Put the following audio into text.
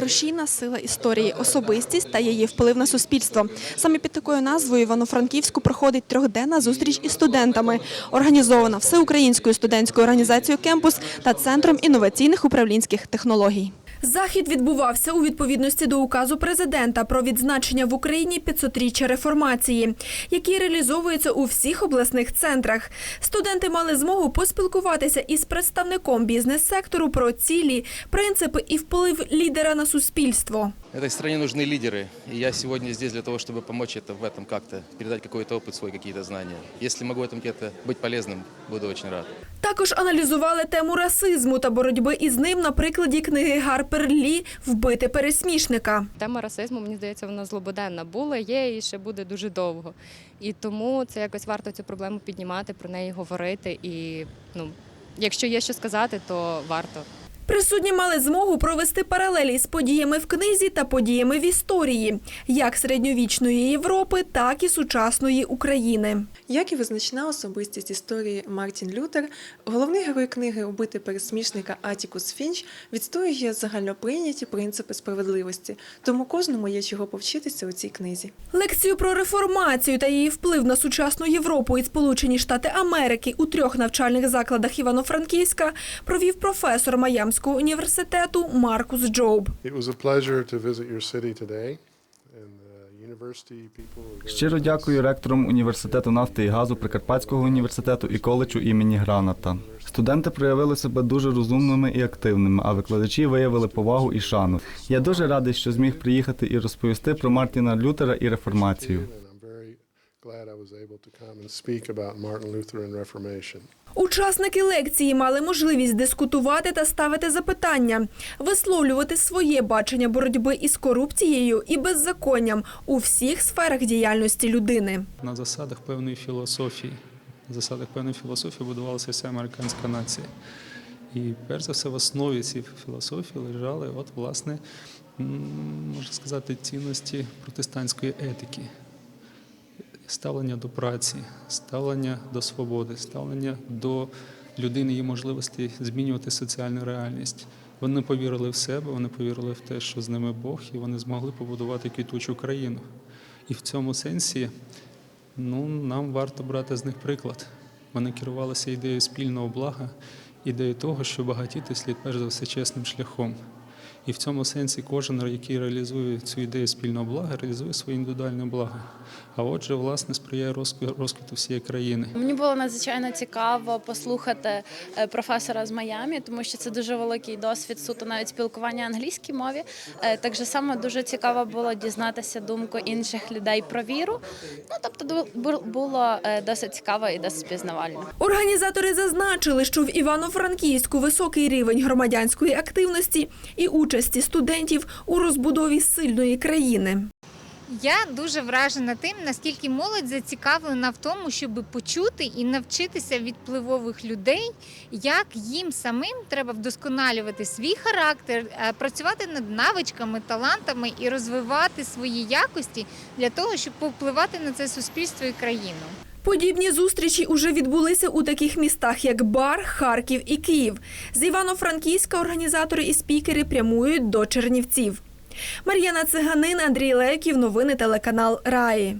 Рушійна сила історії, особистість та її вплив на суспільство. Саме під такою назвою Івано-Франківську проходить трьохденна зустріч із студентами, організована Всеукраїнською студентською організацією Кемпус та Центром інноваційних управлінських технологій. Захід відбувався у відповідності до указу президента про відзначення в Україні 500-річчя реформації, який реалізовується у всіх обласних центрах. Студенти мали змогу поспілкуватися із представником бізнес-сектору про цілі, принципи і вплив лідера на суспільство. Этой стране нужны лидеры, и я сегодня здесь для того, чтобы помочь это в этом как-то, передать какой-то опыт свой, какие-то знания. Если могу в этом где-то быть полезным, буду очень рад. Також аналізували тему расизму та боротьби із ним на прикладі книги Гарпер Лі Вбити пересмішника. Тема расизму, мені здається, вона злободенна була, є і ще буде дуже довго. І тому це якось варто цю проблему піднімати, про неї говорити. І ну, якщо є що сказати, то варто. Присутні мали змогу провести паралелі з подіями в книзі та подіями в історії, як середньовічної Європи, так і сучасної України. Як і визначна особистість історії Мартін Лютер, головний герой книги Убити пересмішника Атікус Фінч відстоює загальноприйняті принципи справедливості, тому кожному є чого повчитися у цій книзі. Лекцію про реформацію та її вплив на сучасну Європу і Сполучені Штати Америки у трьох навчальних закладах Івано-Франківська провів професор Майамського університету Маркус were very Щиро дякую ректорам університету нафти і газу Прикарпатського університету і коледжу імені Граната. Студенти проявили себе дуже розумними і активними, а викладачі виявили повагу і шану. Я дуже радий, що зміг приїхати і розповісти про Мартіна Лютера і реформацію. Учасники лекції мали можливість дискутувати та ставити запитання, висловлювати своє бачення боротьби із корупцією і беззаконням у всіх сферах діяльності людини. на засадах певної філософії. На засадах певної філософії будувалася вся американська нація. І перш за все в основі цієї філософії лежали, от, власне, можна сказати, цінності протестантської етики. Ставлення до праці, ставлення до свободи, ставлення до людини її можливості змінювати соціальну реальність. Вони повірили в себе, вони повірили в те, що з ними Бог, і вони змогли побудувати квітучу країну. І в цьому сенсі ну, нам варто брати з них приклад. Вони керувалися ідеєю спільного блага, ідеєю того, що багатіти слід перш за все чесним шляхом. І в цьому сенсі кожен, який реалізує цю ідею спільного блага, реалізує своє індивідуальне благо. А отже, власне, сприяє розквіту всієї країни. Мені було надзвичайно цікаво послухати е, професора з Майамі, тому що це дуже великий досвід суто навіть спілкування англійській мові. Е, Так же само дуже цікаво було дізнатися думку інших людей про віру. Ну тобто було е, досить цікаво і досить пізнавально. Організатори зазначили, що в Івано-Франківську високий рівень громадянської активності і участі студентів у розбудові сильної країни. Я дуже вражена тим, наскільки молодь зацікавлена в тому, щоб почути і навчитися від впливових людей, як їм самим треба вдосконалювати свій характер, е, працювати над навичками, талантами і розвивати свої якості для того, щоб повпливати на це суспільство і країну. Подібні зустрічі уже відбулися у таких містах, як Бар, Харків і Київ. З Івано-Франківська організатори і спікери прямують до Чернівців. Мар'яна Циганин, Андрій Леків. Новини телеканал Раї.